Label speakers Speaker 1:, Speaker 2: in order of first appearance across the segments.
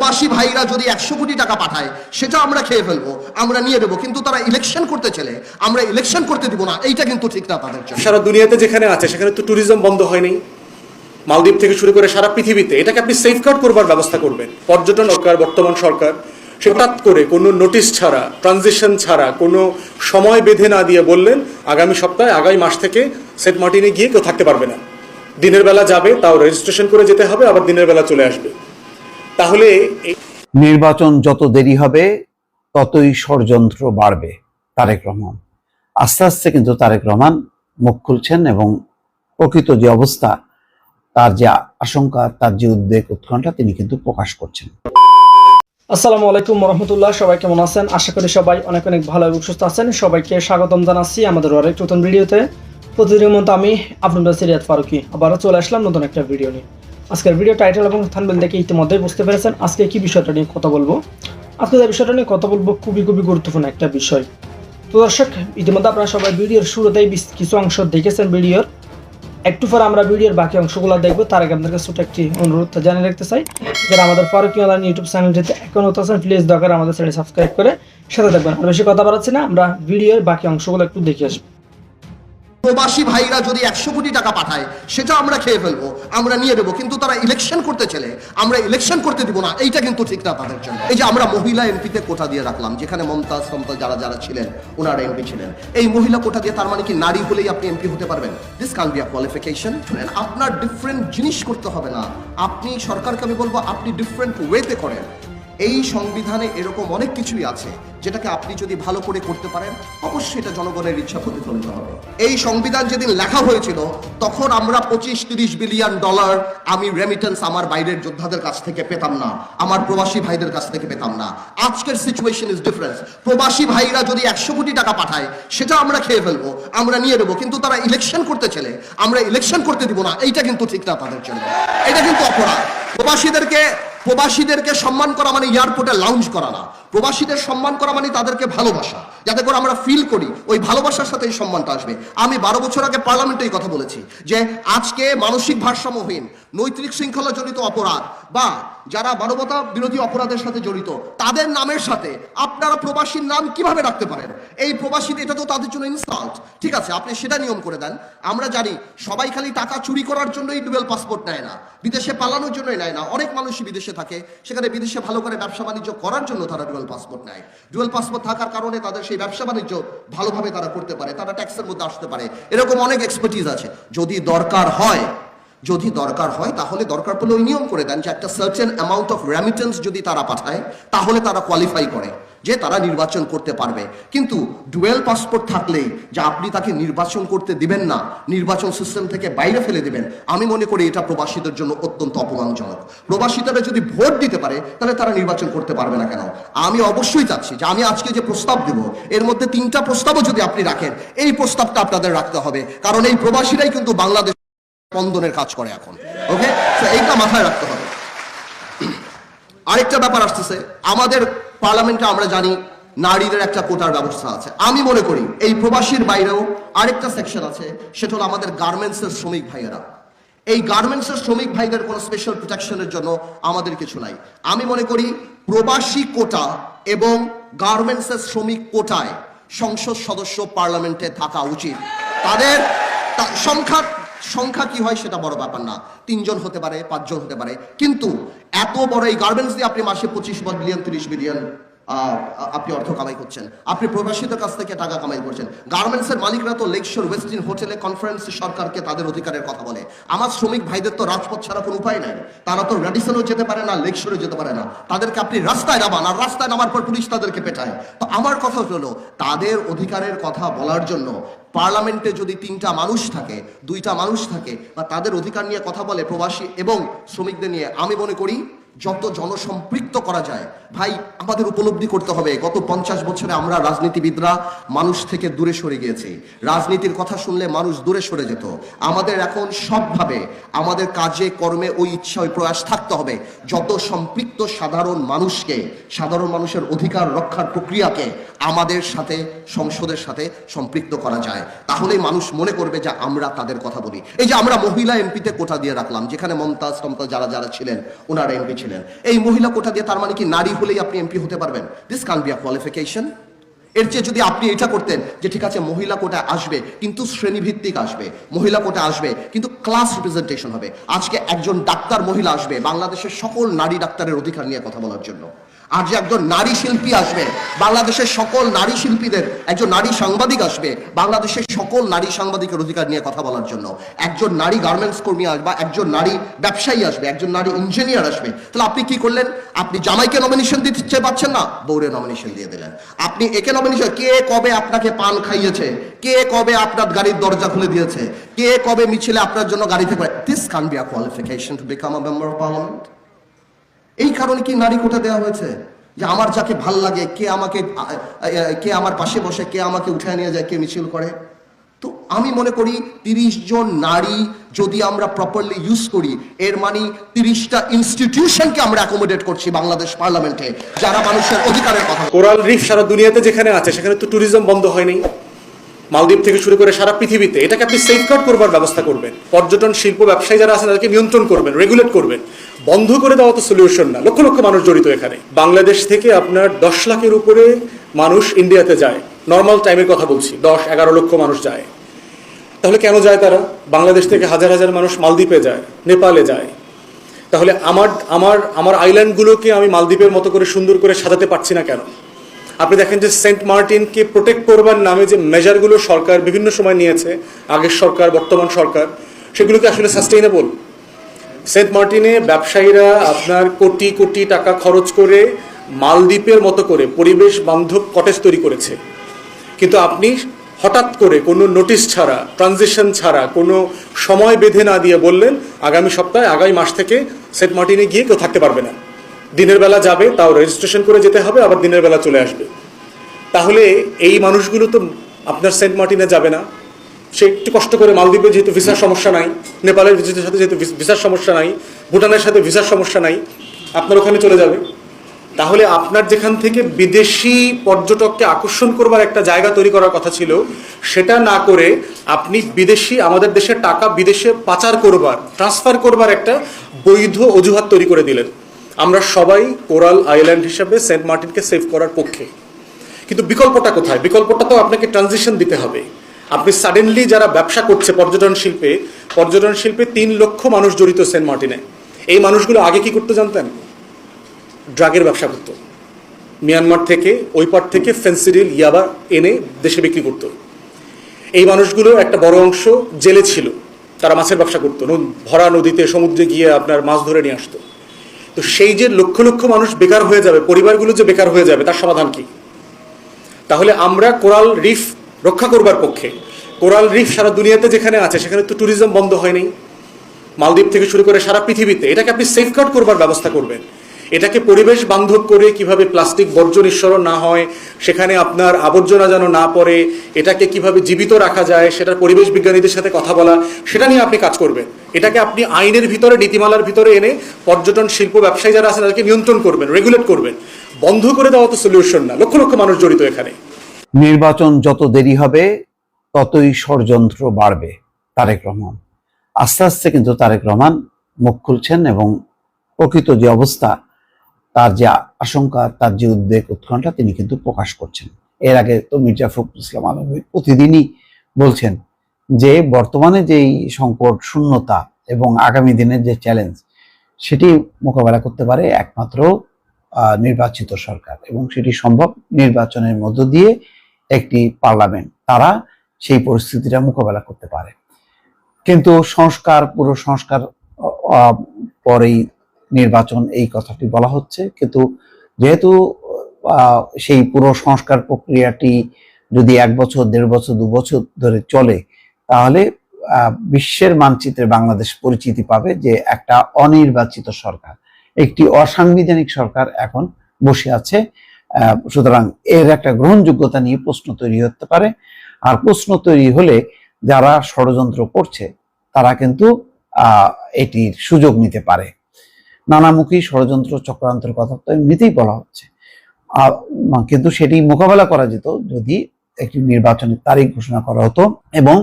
Speaker 1: প্রবাসী ভাইরা যদি একশো কোটি টাকা পাঠায়, সেটা আমরা খেয়ে ফেলব, আমরা নিয়ে দেবো। কিন্তু তারা ইলেকশন করতে চলে, আমরা ইলেকশন করতে দিব না। এইটা কিন্তু ঠিক না তাদের জন্য।
Speaker 2: সারা দুনিয়াতে যেখানে আছে, সেখানে তো ট্যুরিজম বন্ধ হয়নি। মালদ্বীপ থেকে শুরু করে সারা পৃথিবীতে এটাকে আপনি সেফগার্ড করবার ব্যবস্থা করবেন। পর্যটন সরকার, বর্তমান সরকার সে হঠাৎ করে কোনো নোটিশ ছাড়া ট্রানজিশন ছাড়া, কোনো সময় বেঁধে না দিয়ে বললেন, আগামী সপ্তাহে, আগামী মাস থেকে সেন্ট মার্টিনে গিয়ে কেউ থাকতে পারবে না। দিনের বেলা যাবে, তাও রেজিস্ট্রেশন করে যেতে হবে, আবার দিনের বেলা চলে আসবে। তাহলে
Speaker 3: নির্বাচন যত দেরি হবে ততই ষড়যন্ত্র বাড়বে তারেক রহমান। আস্তে আস্তে কিন্তু তারেক রহমান মুখ খুলছেন এবং প্রকৃত যে অবস্থা তার যে আশঙ্কা তার যে উদ্বেগ উৎকণ্ঠা তিনি কিন্তু প্রকাশ করছেন।
Speaker 4: আসসালামু আলাইকুম রহমতুল্লাহ সবাই কেমন আছেন? আশা করি সবাই অনেক অনেক ভালো এবং সুস্থ আছেন। সবাইকে স্বাগতম জানাচ্ছি আমাদের আরেক নতুন ভিডিওতে। প্রতিদিনের মতো আমি আপনাদের সিরিয়াত ফারুকি আবারও চলে আসলাম নতুন একটা ভিডিও নিয়ে। আজকের ভিডিও টাইটেল এবং থানবেল দেখে ইতিমধ্যে বুঝতে পেরেছেন। আজকে কি বিষয়টা নিয়ে কথা বলব? আজকে যে বিষয়টা নিয়ে কথা বলব খুবই খুবই গুরুত্বপূর্ণ একটা বিষয়। তো দর্শক, ইতিমধ্যে আপনারা সবাই ভিডিওর শুরুতেই কিছু অংশ দেখেছেন ভিডিওর। একটু পর আমরা ভিডিওর বাকি অংশগুলো দেখব। তার আগে আপনাদের ছোট একটি অনুরোধ জানিয়ে রাখতে চাই, যারা আমাদের ফারুকি অনলাইন ইউটিউব চ্যানেলটিতে এখন হতে আছেন প্লিজ দরকার আমাদের চ্যানেল সাবস্ক্রাইব করে সাথে থাকবেন। আর বেশি কথা বাড়াচ্ছি না, আমরা ভিডিওর বাকি অংশগুলো একটু দেখে আসব।
Speaker 1: প্রবাসী ভাইরা যদি একশো কোটি টাকা পাঠায়, সেটা আমরা খেয়ে ফেলব, আমরা নিয়ে দেবো কিন্তু তারা ইলেকশন করতে চলে আমরা ইলেকশন করতে দিব না, এইটা কিন্তু ঠিক না তাদের জন্য। এই যে আমরা মহিলা এমপিতে কোটা দিয়ে রাখলাম, যেখানে মমতাজ মমতাজ যারা যারা ছিলেন, ওনারা এমপি ছিলেন। এই মহিলা কোটা দিয়ে তার মানে কি নারী হলেই আপনি এমপি হতে পারবেন? This can be a qualification আপনার ডিফারেন্ট জিনিস করতে হবে না। আপনি সরকারকে আমি বলব, আপনি ডিফারেন্ট ওয়েতে করেন। এই সংবিধানে এরকম অনেক কিছুই আছে, যেটাকে আপনি যদি ভালো করে করতে পারেন, অবশ্যই এটা জনগণের ইচ্ছা প্রতিফলিত হবে। এই সংবিধান যেদিন লেখা হয়েছিল, তখন আমরা পঁচিশ তিরিশ বিলিয়ন ডলার আমি রেমিটেন্স আমার বাইরের যোদ্ধাদের কাছ থেকে পেতাম না, আমার প্রবাসী ভাইদের কাছ থেকে পেতাম না। আজকের সিচুয়েশন ইজ ডিফারেন্স প্রবাসী ভাইরা যদি একশো কোটি টাকা পাঠায়, সেটা আমরা খেয়ে ফেলব, আমরা নিয়ে দেবো কিন্তু তারা ইলেকশন করতে চলে, আমরা ইলেকশন করতে দিব না, এইটা কিন্তু ঠিক না তাদের জন্য। এটা কিন্তু অপরাধ। প্রবাসীদেরকে প্রবাসীদেরকে সম্মান করা মানে এয়ারপোর্টে লাউঞ্জ করা না। প্রবাসীদের সম্মান করা মানে তাদেরকে ভালোবাসা। যাতে করে আমরা ফিল করি ওই ভালোবাসার সাথে এই সম্মানটা আসবে। আমি বারো বছর আগে পার্লামেন্টে এই কথা বলেছি যে আজকে মানসিক ভারসাম্যহীন, নৈতিক শৃঙ্খলা জড়িত অপরাধ বা যারা মানবতা বিরোধী অপরাধের সাথে জড়িত, তাদের নামের সাথে আপনারা প্রবাসীর নাম কীভাবে রাখতে পারেন? এই প্রবাসী এটা তো তাদের জন্য ইনসাল্ট ঠিক আছে, আপনি সেটা নিয়ম করে দেন। আমরা জানি সবাই খালি টাকা চুরি করার জন্যই ডুয়েল পাসপোর্ট নেয় না। বিদেশে পালানোর জন্যই নেয় না। অনেক মানুষই বিদেশে থাকে। সেখানে বিদেশে ভালো করে ব্যবসা বাণিজ্য করার জন্য তারা ডুয়েল পাসপোর্ট নেয় ডুয়াল পাসপোর্ট থাকার কারণে তাদের সেই ব্যবসা বাণিজ্য ভালোভাবে তারা করতে পারে, তারা ট্যাক্সের মধ্যে আসতে পারে। এরকম অনেক এক্সপার্টিস আছে। যদি দরকার হয়, যদি দরকার হয়, তাহলে দরকার পড়লে ওই নিয়ম করে দেন যে একটা সার্টেন অ্যামাউন্ট অফ রেমিটেন্স যদি তারা পাঠায়, তাহলে তারা কোয়ালিফাই করে। যে তারা নির্বাচন করতে পারবে। কিন্তু ডুয়েল পাসপোর্ট থাকলেই যে আপনি তাকে নির্বাচন করতে দিবেন না, নির্বাচন সিস্টেম থেকে বাইরে ফেলে দিবেন, আমি মনে করি এটা প্রবাসীদের জন্য অত্যন্ত অপমানজনক। প্রবাসীরা যদি ভোট দিতে পারে, তাহলে তারা নির্বাচন করতে পারবে না কেন? আমি অবশ্যই চাচ্ছি যে আমি আজকে যে প্রস্তাব দেব, এর মধ্যে তিনটা প্রস্তাবও যদি আপনি রাখেন, এই প্রস্তাবটা আপনাদের রাখতে হবে। কারণ এই প্রবাসীরাই কিন্তু বাংলাদেশ স্পন্দনের কাজ করে এখন। ওকে এইটা মাথায় রাখতে হবে। আরেকটা ব্যাপার আসতেছে, আমাদের পার্লামেন্টে আমরা জানি নারীদের একটা কোটার ব্যবস্থা আছে। আমি মনে করি এই প্রবাসীর বাইরেও আরেকটা সেকশন আছে, সেটা হলো আমাদের গার্মেন্টসের শ্রমিক ভাইয়েরা। এই গার্মেন্টসের শ্রমিক ভাইদের কোনো স্পেশাল প্রোটেকশনের জন্য আমাদের কিছু নাই। আমি মনে করি প্রবাসী কোটা এবং গার্মেন্টসের শ্রমিক কোটায় সংসদ সদস্য পার্লামেন্টে থাকা উচিত। তাদের সংখ্যা সংখ্যা কি হয় সেটা বড় ব্যাপার না। তিনজন হতে পারে, পাঁচজন হতে পারে। কিন্তু এত বড় এই গার্মেন্টস দিয়ে আপনি মাসে পঁচিশ বিলিয়ন তিরিশ বিলিয়ন আপনি অর্থ কামাই করছেন। আপনি প্রবাসীদের কাছ থেকে টাকা কামাই করছেন। গার্মেন্টসের মালিকরা তো লেকশোর ওয়েস্টিন হোটেলে কনফারেন্স সরকারকে তাদের অধিকারের কথা বলে। আমার শ্রমিক ভাইদের তো রাজপথ ছাড়া কোনো উপায় নাই। তারা তো রেডিসনও যেতে পারে না লেকশোরে যেতে পারে না। তাদেরকে আপনি রাস্তায় নামান আর রাস্তায় নামার পর পুলিশ তাদেরকে পেটায়। তো আমার কথা হলো, তাদের অধিকারের কথা বলার জন্য পার্লামেন্টে যদি তিনটা মানুষ থাকে, দুইটা মানুষ থাকে, বা তাদের অধিকার নিয়ে কথা বলে প্রবাসী এবং শ্রমিকদের নিয়ে, আমি মনে করি যত জনসম্পৃক্ত করা যায়, ভাই, আমাদের উপলব্ধি করতে হবে। গত পঞ্চাশ বছরে আমরা রাজনীতিবিদরা মানুষ থেকে দূরে সরে গিয়েছি। রাজনীতির কথা শুনলে মানুষ দূরে সরে যেত। আমাদের এখন সবভাবে আমাদের কাজে, কর্মে ওই ইচ্ছা ওই প্রয়াস থাকতে হবে। যত সম্পৃক্ত সাধারণ মানুষকে, সাধারণ মানুষের অধিকার রক্ষার প্রক্রিয়াকে আমাদের সাথে, সংসদের সাথে সম্পৃক্ত করা যায়। তাহলেই মানুষ মনে করবে যে আমরা তাদের কথা বলি। এই যে আমরা মহিলা এমপিতে কোটা দিয়ে রাখলাম, যেখানে মমতাজ টমতাজ যারা যারা ছিলেন, ওনারা এমপি করেছিলেন এই মহিলা কোটা দিয়ে তার মানে কি নারী হলেই আপনি এমপি হতে পারবেন? This can be a qualification এর চেয়ে যদি আপনি এটা করতেন যে ঠিক আছে, মহিলা কোটা আসবে, কিন্তু শ্রেণীভিত্তিক আসবে, মহিলা কোটা আসবে, কিন্তু ক্লাস রিপ্রেজেন্টেশন হবে। আজকে একজন ডাক্তার মহিলা আসবে, বাংলাদেশের সকল নারী ডাক্তারের অধিকার নিয়ে কথা বলার জন্য। আর যে একজন নারী শিল্পী আসবে, বাংলাদেশের সকল নারী শিল্পীদের, একজন নারী সাংবাদিক আসবে, বাংলাদেশের সকল নারী সাংবাদিকের অধিকার নিয়ে কথা বলার জন্য। একজন নারী গার্মেন্টস কর্মী আসবে একজন নারী ব্যবসায়ী আসবে, একজন নারী ইঞ্জিনিয়ার আসবে। তাহলে আপনি কি করলেন? আপনি জামাইকে নমিনেশন দিতে পারছেন না বৌরে নমিনেশন দিয়ে দিলেন। আপনি একে নমিনেশন কে কবে আপনাকে পান খাইয়েছে? কে কবে আপনার গাড়ির দরজা খুলে দিয়েছে? কে কবে মিছিলে আপনার জন্য গাড়িতে this can be qualification to become a member of parliament এই কারণে কি নারী কোটা দেওয়া হয়েছে? যে আমার যাকে ভালো লাগে, কে আমাকে কে আমার পাশে বসে, কে আমাকে উঠে নিয়ে যায়, কে মিছিল করে? তো আমি মনে করি তিরিশ জন নারী যদি আমরা প্রপারলি ইউজ করি, এর মানে তিরিশটা ইনস্টিটিউশনকে আমরা অ্যাকোমোডেট করছি বাংলাদেশ পার্লামেন্টে যারা মানুষের অধিকারের কথা।
Speaker 2: কোরাল রিফ সারা দুনিয়াতে যেখানে আছে, সেখানে তো ট্যুরিজম বন্ধ হয়নি মালদ্বীপ থেকে শুরু করে সারা পৃথিবীতে। এটাকে আপনি সেফগার্ড করবার ব্যবস্থা করবেন। পর্যটন শিল্প ব্যবসায়ী যারা আছেন, তাদেরকে নিয়ন্ত্রণ করবেন রেগুলেট করবেন। বন্ধ করে দেওয়া তো সলিউশন না। লক্ষ লক্ষ মানুষ জড়িত এখানে। বাংলাদেশ থেকে আপনার দশ লাখের উপরে মানুষ ইন্ডিয়াতে যায়। নর্মাল টাইমের কথা বলছি, দশ, এগারো লক্ষ মানুষ যায়। তাহলে কেন যায় তারা? বাংলাদেশ থেকে হাজার হাজার মানুষ মালদ্বীপে যায়, নেপালে যায়। তাহলে আমার আমার আমার আইল্যান্ডগুলোকে আমি মালদ্বীপের মতো করে সুন্দর করে সাজাতে পারছি না কেন? আপনি দেখেন যে সেন্ট মার্টিনকে প্রোটেক্ট করবার নামে যে মেজারগুলো সরকার বিভিন্ন সময় নিয়েছে, আগের সরকার, বর্তমান সরকার, সেগুলোকে আসলে সাস্টেইনেবল সেন্ট মার্টিনে ব্যবসায়ীরা আপনার কোটি কোটি টাকা খরচ করে মালদ্বীপের মতো করে পরিবেশ বান্ধব কটেজ তৈরি করেছে। কিন্তু আপনি হঠাৎ করে কোনো নোটিশ ছাড়া ট্রানজিশন ছাড়া, কোনো সময় বেঁধে না দিয়ে বললেন, আগামী সপ্তাহে, আগামী মাস থেকে সেন্ট মার্টিনে গিয়ে কেউ থাকতে পারবে না। দিনের বেলা যাবে, তাও রেজিস্ট্রেশন করে যেতে হবে, আবার দিনের বেলা চলে আসবে। তাহলে এই মানুষগুলো তো আপনার সেন্ট মার্টিনে যাবে না। সে একটু কষ্ট করে মালদ্বীপে যেহেতু ভিসার সমস্যা নাই, নেপালের সাথে যেহেতু ভিস- ভিসার সমস্যা নাই, ভুটানের সাথে ভিসার সমস্যা নাই, আপনার ওখানে চলে যাবে। তাহলে আপনার যেখান থেকে বিদেশি পর্যটককে আকর্ষণ করবার একটা জায়গা তৈরি করার কথা ছিল, সেটা না করে আপনি বিদেশি, আমাদের দেশের টাকা বিদেশে পাচার করবার ট্রান্সফার করবার একটা বৈধ অজুহাত তৈরি করে দিলেন। আমরা সবাই কোরাল আইল্যান্ড হিসাবে সেন্ট মার্টিনকে সেভ করার পক্ষে। কিন্তু বিকল্পটা কোথায়? বিকল্পটা তো আপনাকে ট্রানজিশন দিতে হবে। আপনি সাডেনলি যারা ব্যবসা করছে পর্যটন শিল্পে পর্যটন শিল্পে তিন লক্ষ মানুষ জড়িত সেন্ট মার্টিনে। এই মানুষগুলো আগে কি করতে জানতেন? ড্রাগের ব্যবসা করতো। মিয়ানমার থেকে, ওই পার থেকে ফেন্সিডিল, ইয়াবা এনে দেশে বিক্রি করতো। এই মানুষগুলো একটা বড় অংশ জেলে ছিল। তারা মাছের ব্যবসা করতো। ভরা নদীতে সমুদ্রে গিয়ে আপনার মাছ ধরে নিয়ে আসতো। তো সেই যে লক্ষ লক্ষ মানুষ বেকার হয়ে যাবে, পরিবারগুলো যে বেকার হয়ে যাবে, তার সমাধান কি? তাহলে আমরা কোরাল রিফ রক্ষা করবার পক্ষে, কোরাল রিফ সারা দুনিয়াতে যেখানে আছে, সেখানে তো ট্যুরিজম বন্ধ হয়নি। মালদ্বীপ থেকে শুরু করে সারা পৃথিবীতে এটাকে আপনি সেফগার্ড করবার ব্যবস্থা করবেন। এটাকে পরিবেশ বান্ধব করে কীভাবে প্লাস্টিক বর্জ্য নিঃসরণ না হয়, সেখানে আপনার আবর্জনা যেন না পড়ে, এটাকে কীভাবে জীবিত রাখা যায়, সেটার পরিবেশ বিজ্ঞানীদের সাথে কথা বলা, সেটা নিয়ে আপনি কাজ করবেন। এটাকে আপনি আইনের ভিতরে, নীতিমালার ভিতরে এনে পর্যটন শিল্প ব্যবসায়ী যারা আছেন, তাদেরকে নিয়ন্ত্রণ করবেন রেগুলেট করবেন। বন্ধ করে দেওয়া তো সলিউশন না, লক্ষ লক্ষ মানুষ জড়িত এখানে।
Speaker 3: নির্বাচন যত দেরি হবে, ততই ষড়যন্ত্র বাড়বে, তারেক রহমান। আস্তে আস্তে কিন্তু তারেক রহমান মুখ খুলছেন এবং প্রকৃত যে অবস্থা তার যে আশঙ্কা, তার যে উদ্বেগ উৎকণ্ঠা তিনি কিন্তু প্রকাশ করছেন। এর আগে তো মির্জা ফখরুল ইসলাম আলমী প্রতিদিনই বলছেন যে বর্তমানে যেই সংকট, শূন্যতা এবং আগামী দিনের যে চ্যালেঞ্জ সেটি মোকাবেলা করতে পারে একমাত্র নির্বাচিত সরকার এবং সেটি সম্ভব নির্বাচনের মধ্য দিয়ে একটি পার্লামেন্ট। তারা সেই পরিস্থিতিটা মোকাবেলা করতে পারে। কিন্তু সংস্কার, পুরো সংস্কার পরেই নির্বাচন এই কথাটি বলা হচ্ছে। কিন্তু যেহেতু সেই পুরো সংস্কার প্রক্রিয়াটি যদি এক বছর, দেড় বছর, দু বছর ধরে চলে, তাহলে বিশ্বের মানচিত্রে বাংলাদেশ পরিচিতি পাবে যে একটা অনির্বাচিত সরকার, একটি অসাংবিধানিক সরকার এখন বসে আছে। সুতরাং এর একটা গ্রহণযোগ্যতা নিয়ে প্রশ্ন তৈরি হতে পারে। আর প্রশ্ন তৈরি হলে যারা ষড়যন্ত্র করছে, তারা কিন্তু এটির সুযোগ নিতে পারে। নানামুখী ষড়যন্ত্র চক্রান্তের কথা তো এমনিতেই বলা হচ্ছে। আর কিন্তু সেটি মোকাবেলা করা যেত যদি একটি নির্বাচনের তারিখ ঘোষণা করা হতো এবং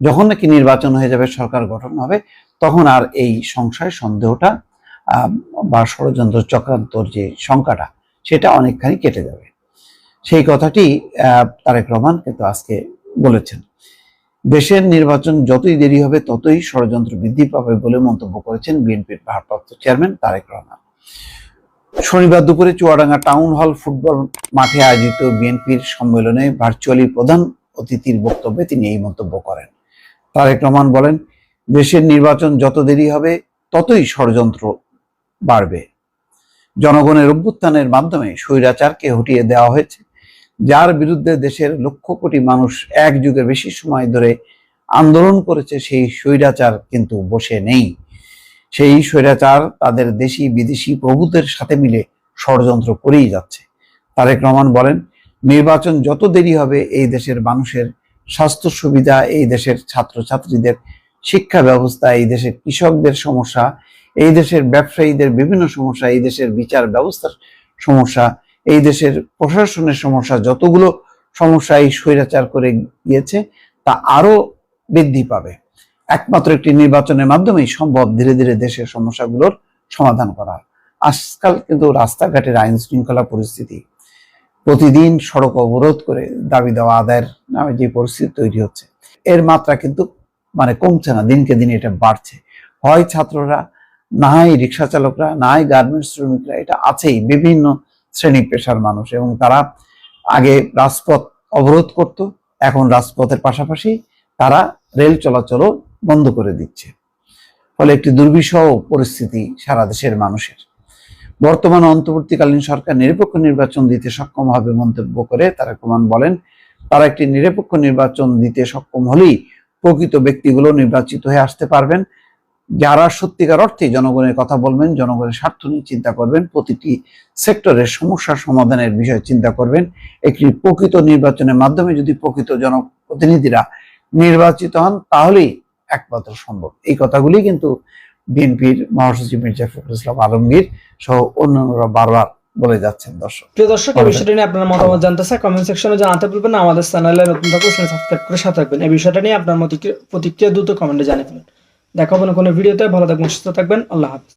Speaker 3: যখন নাকি নির্বাচন হয়ে যাবে, সরকার গঠন হবে, তখন আর এই সংশয়, সন্দেহটা বা ষড়যন্ত্র চক্রান্তর যে সংখ্যাটা সেটা অনেকখানি কেটে যাবে। সেই কথাটি তারেক রহমান কিন্তু আজকে বলেছেন। দেশের নির্বাচন যতই দেরি হবে, ততই ষড়যন্ত্র বৃদ্ধি পাবে বলে মন্তব্য করেছেন বিএনপির ভারপ্রাপ্ত চেয়ারম্যান তারেক রহমান। শনিবার দুপুরে চুয়াডাঙ্গা টাউন হল ফুটবল মাঠে আয়োজিত বিএনপির সম্মেলনে ভার্চুয়ালি প্রধান অতিথির বক্তব্যে তিনি এই মন্তব্য করেন। তারেক রহমান বলেন, দেশের নির্বাচন যত দেরি হবে, ততই ষড়যন্ত্র বাড়বে। জনগণের অভ্যুত্থানের মাধ্যমে স্বৈরাচারকে হটিয়ে দেওয়া হয়েছে। যার বিরুদ্ধে দেশের লক্ষ কোটি মানুষ এক যুগের বেশি সময় ধরে আন্দোলন করেছে, সেই স্বৈরাচার কিন্তু বসে নেই। সেই স্বৈরাচার তাদের দেশি, বিদেশি প্রভুদের সাথে মিলে ষড়যন্ত্র করেই যাচ্ছে। তারেক রহমান বলেন, নির্বাচন যত দেরি হবে, এই দেশের মানুষের স্বাস্থ্য সুবিধা, এই দেশের ছাত্রছাত্রীদের শিক্ষা ব্যবস্থা, এই দেশের কৃষকদের সমস্যা, এই দেশের ব্যবসায়ীদের বিভিন্ন সমস্যা, এই দেশের বিচার ব্যবস্থার সমস্যা এই দেশের প্রশাসনের সমস্যা, যতগুলো সমস্যা এই স্বৈরাচার করে গিয়েছে, তা আরও বৃদ্ধি পাবে। একমাত্র একটি নির্বাচনের মাধ্যমেই সম্ভব ধীরে ধীরে দেশের সমস্যাগুলোর সমাধান করা। আজকাল কিন্তু রাস্তাঘাটের আইন শৃঙ্খলা পরিস্থিতি। প্রতিদিন সড়ক অবরোধ করে দাবি দেওয়া, আদায়ের নামে যে পরিস্থিতি তৈরি হচ্ছে, এর মাত্রা কিন্তু মানে কমছে না, দিনকে দিন এটা বাড়ছে। হয় ছাত্ররা নাই রিক্সা চালকরা নাই গার্মেন্টস শ্রমিকরা, এটা আছেই। বিভিন্ন শ্রেণি পেশার মানুষ এবং তারা আগে রাজপথ অবরোধ করত, এখন রাজপথের পাশাপাশি তারা রেল চলাচলও বন্ধ করে দিচ্ছে। ফলে একটি দুর্বিষহ পরিস্থিতি সারা দেশের মানুষের। বর্তমান অন্তর্বর্তীকালীন সরকার নিরপেক্ষ নির্বাচন দিতে সক্ষম হবে মন্তব্য করে তারা কুমান বলেন, তারা একটি নিরপেক্ষ নির্বাচন দিতে সক্ষম হলেই প্রকৃত ব্যক্তিগুলো নির্বাচিত হয়ে আসতে পারবেন। যারা সত্যিকার অর্থে জনগণের কথা বলবেন জনগণের স্বার্থ নিয়ে চিন্তা করবেন প্রতিটি সেক্টরের সমস্যা সমাধানের বিষয়ে চিন্তা করবেন। একটি প্রকৃত নির্বাচনের মাধ্যমে যদি প্রকৃত জনপ্রতিনিধিরা নির্বাচিত হন তাহলেই একমাত্র সম্ভব। এই কথাগুলি কিন্তু বিএনপির মহাসচিব মির্জা ফখরুল ইসলাম আলমগীর সহ অন্যান্যরা বারবার বলে যাচ্ছেন দর্শক।
Speaker 4: প্রিয় দর্শক এই বিষয়টা নিয়ে আপনার মতামত জানতে চাই কমেন্ট সেকশনে জানাতে বলবেন না। আমাদের চ্যানেলে নতুন থাকলে সাবস্ক্রাইব করে সাথে থাকবেন। এই বিষয়টা নিয়ে আপনার প্রতিক্রিয়া দ্রুত কমেন্টে জানিয়ে ফেলুন। দেখা হবে না কোনো ভিডিওতে। ভালো থাকবেন সুস্থ থাকবেন আল্লাহ হাফিজ।